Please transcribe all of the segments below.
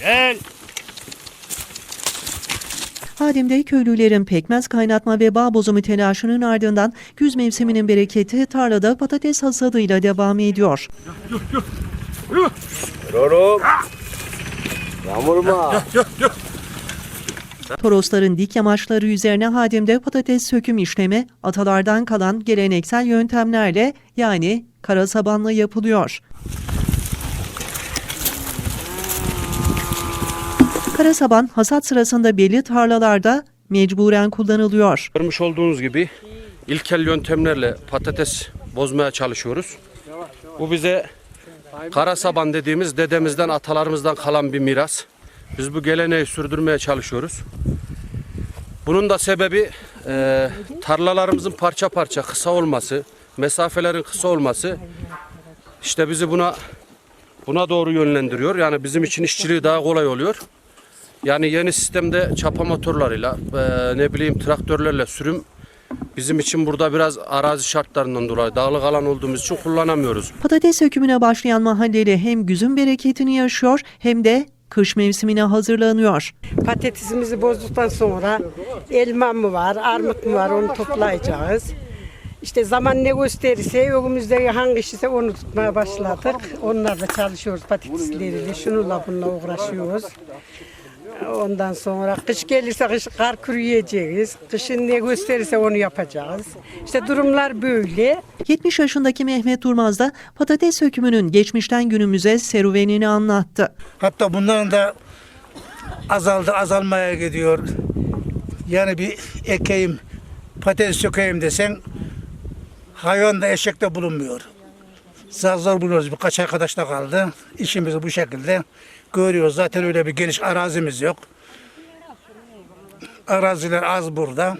Gel. Hadim'de köylülerin pekmez kaynatma ve bağ bozumu telaşının ardından güz mevsiminin bereketi tarlada patates hasadıyla devam ediyor. Oğlum. Yağmurma. Torosların dik yamaçları üzerine Hadim'de patates söküm işlemi atalardan kalan geleneksel yöntemlerle yani kara sabanla yapılıyor. Kara saban hasat sırasında belli tarlalarda mecburen kullanılıyor. Görmüş olduğunuz gibi ilkel yöntemlerle patates bozmaya çalışıyoruz. Bu bize kara saban dediğimiz dedemizden atalarımızdan kalan bir miras. Biz bu geleneği sürdürmeye çalışıyoruz. Bunun da sebebi e, tarlalarımızın parça parça kısa olması, mesafelerin kısa olması işte bizi buna buna doğru yönlendiriyor. Yani bizim için işçiliği daha kolay oluyor. Yani yeni sistemde çapa motorlarıyla, e, ne bileyim traktörlerle sürüm bizim için burada biraz arazi şartlarından dolayı dağlık alan olduğumuz için kullanamıyoruz. Patates sökümüne başlayan mahalleli hem güzün bereketini yaşıyor hem de kış mevsimine hazırlanıyor. Patatesimizi bozduktan sonra elma mı var, armut mu var onu toplayacağız. İşte zaman ne gösterirse önümüzde hangi işse onu tutmaya başladık. Onlarla çalışıyoruz patatesleriyle, şununla bununla uğraşıyoruz. Ondan sonra kış gelirse kış kar kuruyacağız. Kışın ne gösterirse onu yapacağız. İşte durumlar böyle. 70 yaşındaki Mehmet Durmaz da patates sökümünün geçmişten günümüze serüvenini anlattı. Hatta bunların da azaldı, azalmaya gidiyor. Yani bir ekeyim, patates sökeyim desen hayvan da eşek de bulunmuyor. Zar zor buluyoruz. Birkaç arkadaş da kaldı. İşimizi bu şekilde görüyoruz. Zaten öyle bir geniş arazimiz yok. Araziler az burada.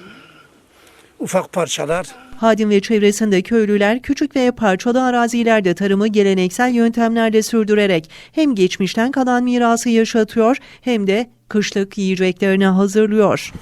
Ufak parçalar. Hadim ve çevresinde köylüler küçük ve parçalı arazilerde tarımı geleneksel yöntemlerle sürdürerek hem geçmişten kalan mirası yaşatıyor hem de kışlık yiyeceklerini hazırlıyor.